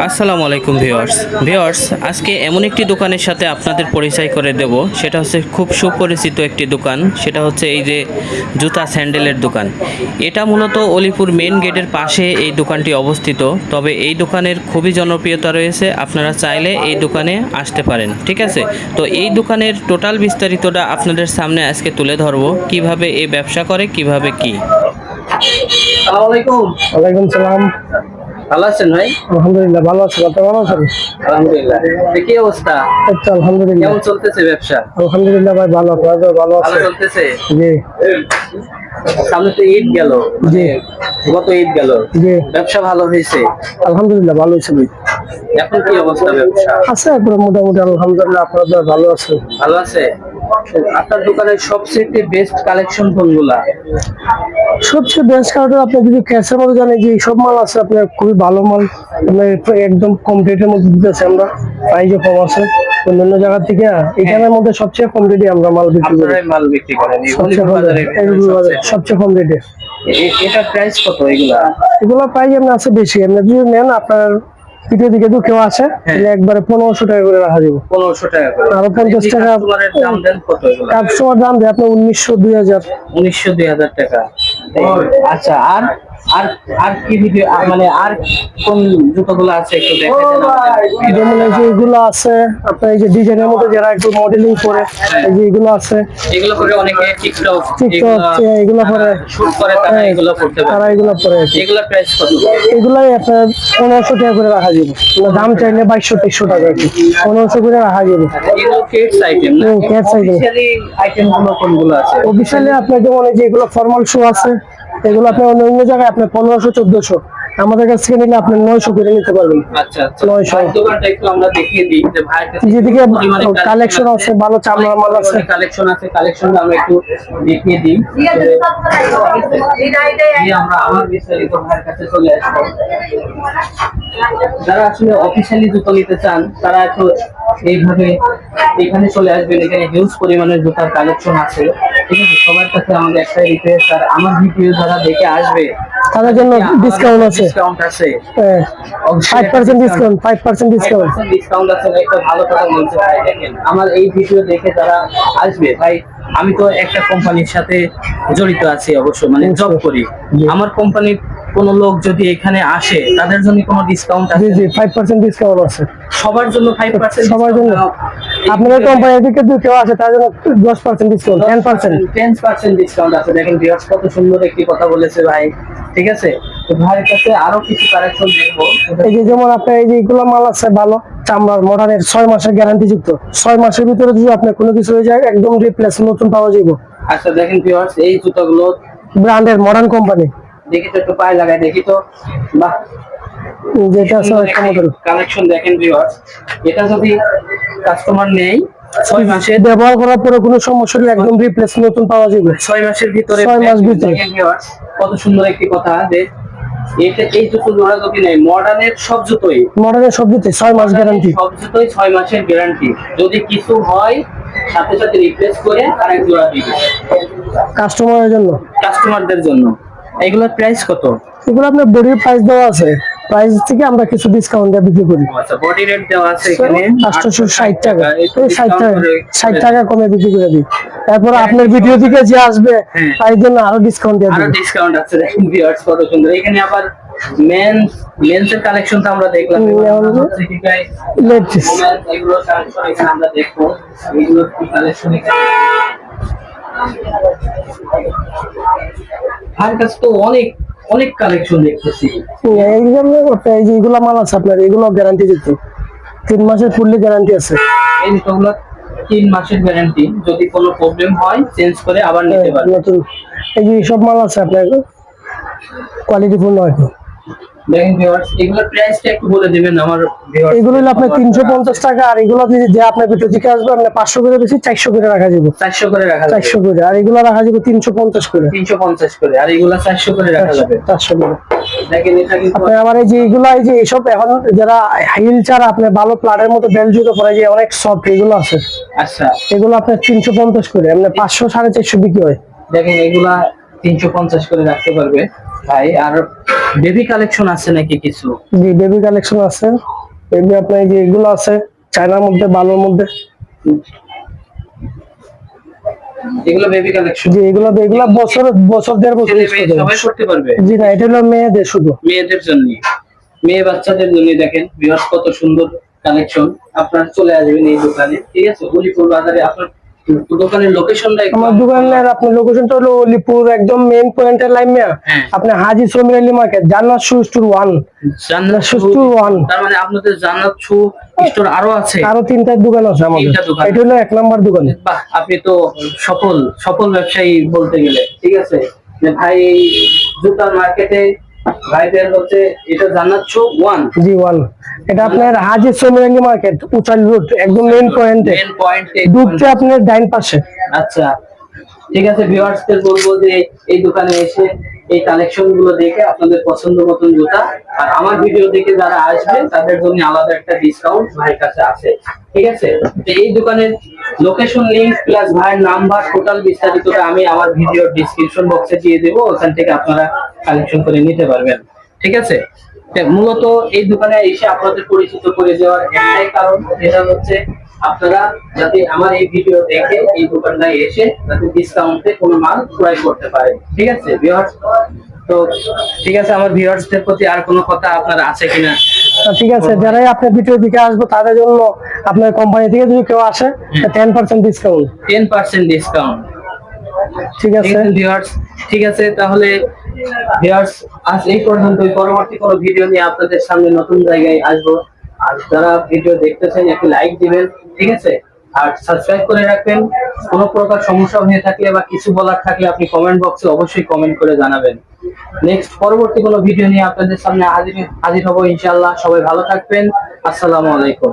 আসসালামু আলাইকুম viewers. Viewers আজকে এমন একটি দোকানের সাথে আপনাদের পরিচয় করে দেব। সেটা হচ্ছে খুব সুপরিচিত একটি দোকান। সেটা হচ্ছে এই যে জুতা স্যান্ডেলের দোকান। এটা মূলত অলিপুর মেন গেটের পাশে এই দোকানটি অবস্থিত। তবে এই দোকানের খুবই জনপ্রিয়তা রয়েছে। আপনারা চাইলে এই দোকানে আসতে পারেন ঠিক আছে? তো এই দোকানের টোটাল বিস্তারিতটা আপনাদের সামনে আজকে তুলে ধরবো। কীভাবে এই ব্যবসা করে কীভাবে কি? আসসালামাইকুম ওয়ালাইকুম সালাম। ভালো আছেন ভাই? আলহামদুলিল্লাহ ভালো আছি। আপনি ভালো আছেন? আলহামদুলিল্লাহ। কি অবস্থা? এই আলহামদুলিল্লাহ। কেমন চলতেছে ব্যবসা? আলহামদুলিল্লাহ ভাই ভালো ভালো ভালো আছে? চলতেছে? জি। সামনে তো ঈদ গেল। জি। গত ঈদ গেল। জি। ব্যবসা ভালো হয়েছে? আলহামদুলিল্লাহ ভালো ভাই। এখন কি অবস্থা ব্যবসা? আছে আপনার মোটামুটি আলহামদুলিল্লাহ ভালো আছে। ভালো আছে? আপনার দোকানের সবচেয়ে বেস্ট কালেকশন কোনগুলা? সবচেয়ে বেস্ট কারণ আপনি যদি ক্যাশের মধ্যে জানেন যে সব মাল আছে আপনার খুবই ভালো মাল। আপনার একদম কম রেটের মধ্যে দিতেছে আমরা। প্রাইজও কম আছে অন্যান্য জায়গা থেকে এখানের মধ্যে সবচেয়ে কম রেটে আমরা মাল বিক্রি করি। মাল বিক্রি করেন সবচেয়ে কম রেটে এ- এটার প্রাইস কত এগুলা? এগুলো প্রাইস আপনার আছে বেশি। আপনি যদি নেন আপনার পিঠে দিকে তো কেউ আছে একবারে পনেরোশো টাকা করে রাখা দিব। পনেরোশো টাকা করে। আরও 50 টাকা- কাস্টমারের দাম দেন কত কাস্টমার দাম দেয় আপনার উনিশশো দুই হাজার। উনিশশো দুই হাজার টাকা। আচ্ছা আর? আর আর কি ভিডিও মানে আর কোন জুতোগুলো আছে একটু দেখে দেন আমাদের। যেমন এই যে এগুলো আছে আপনার এই যে ডিজাইনের মধ্যে যারা একটু মডেলিং করে এই যে এগুলো আছে। এগুলো করে অনেকে টিকটক টিকটক এগুলো করে। শুট করে তারা হ্যাঁ, এগুলো করতে তারা এগুলো করে এগুলো প্রাইস কত? এগুলাই আপনার পনেরোশো টাকা করে রাখা যাবে। আপনার দাম চাইলে বাইশশো তেইশশো টাকা আর কি। পনেরোশো করে রাখা যাবে। এগুলো কিডস আইটেম না? kids item। অফিশিয়ালি আইটেমগুলো কোনগুলো আছে? অফিসিয়ালি আপনার যেমন এই যে এগুলো ফর্মাল শু আছে এগুলো আপনার অন্য অন্য জায়গায় আপনার পনেরোশো চোদ্দশো। আমাদের কাছ থেকে নিলে আপনি নয়শো করে নিতে পারবেন। আচ্ছা আচ্ছা। নয়শো। ভাইয়ের দোকানটা একটু আমরা দেখিয়ে দিই যে ভাইয়ের কাছে যেদিকে কালেকশন আছে ভালো চামড়ার মাল আছে। কালেকশন আছে কালেকশনটা আমরা একটু দেখিয়ে দিই। আমরা আমার বিস্তারিত ভাইয়ের কাছে চলে আসব। যারা আসলে অফিসিয়ালি জুতো নিতে চান তারা একটু এইভাবে এখানে চলে আসবেন। এখানে হিউজ পরিমাণের জুতার কালেকশন আছে। ঠিক আছে সবার কাছে আমাদের একটাই রিকোয়েস্ট আর আমার ভিডিও যারা দেখে আসবে তাদের জন্য ডিসকাউন্ট আছে। ডিসকাউন্ট আছে। Five percent discount five percent discount discount আছে একটা ভালো কথা ভাই দেখেন আমার এই ভিডিও দেখে যারা আসবে ভাই আমি তো একটা কোম্পানির সাথে জড়িত আছি অবশ্য মানে জব করি। আমার কোম্পানির কোন লোক যদি এখানে আসে তাদের জন্য কোনো ডিসকাউন্ট আছে? জি ফাইভ পার্সেন্ট ডিসকাউন্ট আছে। সবার জন্য ফাইভ পার্সেন্ট সবার জন্য। আপনাদের কোম্পানি থেকে যদি কেউ আছে তার জন্য দশ percent discount ten percent ten percent discount আছে। দেখেন ভিউয়ার্স কত সুন্দর একটি কথা বলেছে ভাই। ঠিক আছে? তো ভাইয়ের কাছে আরও কিছু কালেকশন দেখব। এই যে যেমন আপনার এই যে এগুলো মাল আছে ভালো চামড়ার মডার্নের ছয় মাসের গ্যারান্টি যুক্ত। ছয় মাসের ভিতরে যদি আপনার কোনো কিছু হয়ে যায় একদম রিপ্লেস নতুন পাওয়া যাবে আচ্ছা দেখেন ভিউয়ার্স এই জুতোগুলো ব্র্যান্ডের মডার্ন কোম্পানি দেখি তো একটু পায়ে লাগাই দেখি তো বাহ। যেটা কালেকশন দেখেন ভিউয়ার্স এটা যদি কাস্টমার নেই ছয় মাসের ব্যবহার করার পরে কোনো সমস্যা হলে একদম রিপ্লেস নতুন পাওয়া যাবে। ছয় মাসের ভিতরে ছয় মাস ভিতরে। কত সুন্দর একটি কথা যে এটা এই জুতো জোড়া যদি নেই মডার্নের সব জুতোই। মডার্নের সব দিতে ছয় মাস গ্যারান্টি সব জুতোই ছয় মাসের গ্যারান্টি যদি কিছু হয় সাথে সাথে রিপ্লেস করে আরেক জোড়া দিবে। কাস্টমারের জন্য। কাস্টমারদের জন্য। এগুলোর প্রাইস কত? এগুলো আপনার বডির প্রাইস দেওয়া আছে। প্রাইস থেকে আমরা কিছু ডিসকাউন্ট দিয়ে বিক্রি করি। আচ্ছা বডি রেট দেওয়া আছে এখানে? আটশোশো ষাট টাকা। একটু এই ষাট discount টাকা করে- ষাট টাকা কমে বিক্রি করে দিই। তারপর আপনার ভিডিও থেকে যে আসবে হ্যাঁ। তাই জন্য আরও ডিসকাউন্ট দিয়ে দিই। আরও ডিসকাউন্ট আছে ভিউয়ার্স কত সুন্দর। এখানে আবার মেন্স মেন্সের কালেকশন তো আমরা দেখলাম। আমরা এগুলো- এখানে আমরা দেখব। এগুলো কালেকশন আর কাছে তো অনেক অনেক কালেকশন দেখতেছি। এই যে এগুলো মাল আছে আপনার এগুলো গ্যারান্টি যুক্ত তিন মাসের ফুললি গ্যারান্টি আছে। এই জুতোগুলো তিন মাসের গ্যারান্টি যদি কোনো প্রবলেম হয় চেঞ্জ করে আবার নিতে পারবে নতুন। এই যে সব মাল আছে আপনার কোয়ালিটি ফুল নয় দেখেন ভিউয়ার্স এগুলোর প্রাইসটা একটু বলে দিবেন আমার viewers এগুলো হলো আপনার তিনশো পঞ্চাশ টাকা আর এগুলো যদি যে আপনার ভিতর থেকে আসবে আপনার পাঁচশো করে বেশি করে রাখা যাবে। চারশো করে রাখা যাবে। চারশো করে আর এগুলো রাখা যাবে তিনশো পঞ্চাশ করে। তিনশো পঞ্চাশ করে আর এগুলা করে রাখা যাবে। চারশো করে। দেখেন এটা কিন্তু এই যে এগুলো এই যে এখন যারা হিল ছাড়া ভালো প্লাটের মতো বেল জুতো পরে যে অনেক সফট এগুলো আছে। আচ্ছা। এগুলো আপনার তিনশো পঞ্চাশ করে আপনার পাঁচশো সাড়ে চারশো বিক্রি হয়। দেখেন এগুলা তিনশো পঞ্চাশ করে রাখতে পারবে। ভাই আর বেবি কালেকশন আছে নাকি কিছু? জি বেবি কালেকশন আছে। বেবি আপনার যে এগুলো আছে চায়নার মধ্যে ভালোর মধ্যে। এগুলো বেবি কালেকশন জি এগুলো এগুলো বছর বছর দেড় বছর সবাই করতে পারবে? জি না এটা হলো মেয়েদের শুধু। মেয়েদের জন্য মেয়ে বাচ্চাদের জন্য দেখেন বিহার কত সুন্দর কালেকশন আপনার চলে আসবেন এই দোকানে ঠিক আছে? উলিপুর বাজারে আপনার দোকানের লোকেশনটা আমার দোকানের আপনার লোকেশনটা হলো অলিপুর একদম মেইন পয়েন্টের লাইন। আপনি হাজি সমীর আলী মার্কেট জান্নাত শু স্টোর ওয়ান জান্নাত শু স্টোর ওয়ান তার মানে আপনাদের জান্নাত শু স্টোর আরও আছে? আরও তিনটা দোকান আছে আমাদের। এটা হলো এক নাম্বার দোকান। বাহ আপনি তো সফল সফল ব্যবসায়ী বলতে গেলে। ঠিক আছে? যে ভাই জুতার মার্কেটে ভাইদের হচ্ছে এটা জান্নাত শু ওয়ান জি ওয়ান এটা আপনার হাজি সমীর আলী মার্কেট উচাল রোড একদম মেন পয়েন্টে ঢুকতে আপনার ডাইন পাশে। আচ্ছা। ঠিক আছে ভিউয়ার্সদের বলব যে এই দোকানে এসে এই কালেকশনগুলো দেখে আপনাদের পছন্দ মতন জুতা। আর আমার ভিডিও দেখে যারা আসবে তাদের জন্য আলাদা একটা ডিসকাউন্ট ভাইয়ের কাছে আছে। ঠিক আছে? তো এই দোকানের লোকেশন লিংক প্লাস ভাইয়ের নাম্বার টোটাল বিস্তারিতটা আমি আমার ভিডিওর ডিসক্রিপশন বক্সে দিয়ে দেবো। ওখান থেকে আপনারা কালেকশন করে নিতে পারবেন। ঠিক আছে? মূলত এই দোকানে এসে আপনাদের পরিচিত করে দেওয়ার একটাই কারণ যেটা হচ্ছে আপনারা যাতে আমার এই ভিডিও দেখে এই দোকানটায় এসে যাতে ডিসকাউন্টে কোনো মাল ক্রয় করতে পারে। ঠিক আছে ভিউয়ার্স তো ঠিক আছে আমার ভিউয়ার্সদের প্রতি আর কোনো কথা আপনার আছে কিনা? ঠিক আছে যারাই আপনার ভিডিও দিকে আসব তাদের জন্য আপনার কোম্পানি থেকে যদি কেউ আসে ten percent discount ten percent discount ঠিক আছে। ভিউয়ার্স ঠিক আছে তাহলে ভিউয়ার্স আজ এই পর্যন্তই। পরবর্তী কোনো ভিডিও নিয়ে আপনাদের সামনে নতুন জায়গায় আসব। আর যারা ভিডিও দেখতেছেন, একটু লাইক দিবেন, ঠিক আছে? আর সাবস্ক্রাইব করে রাখবেন। কোনো প্রকার সমস্যা হয়ে থাকলে বা কিছু বলার থাকলে আপনি কমেন্ট বক্সে অবশ্যই কমেন্ট করে জানাবেন। নেক্সট পরবর্তী কোনো ভিডিও নিয়ে আপনাদের সামনে হাজির হাজির হব ইনশাল্লাহ সবাই ভালো থাকবেন। আসসালামু আলাইকুম।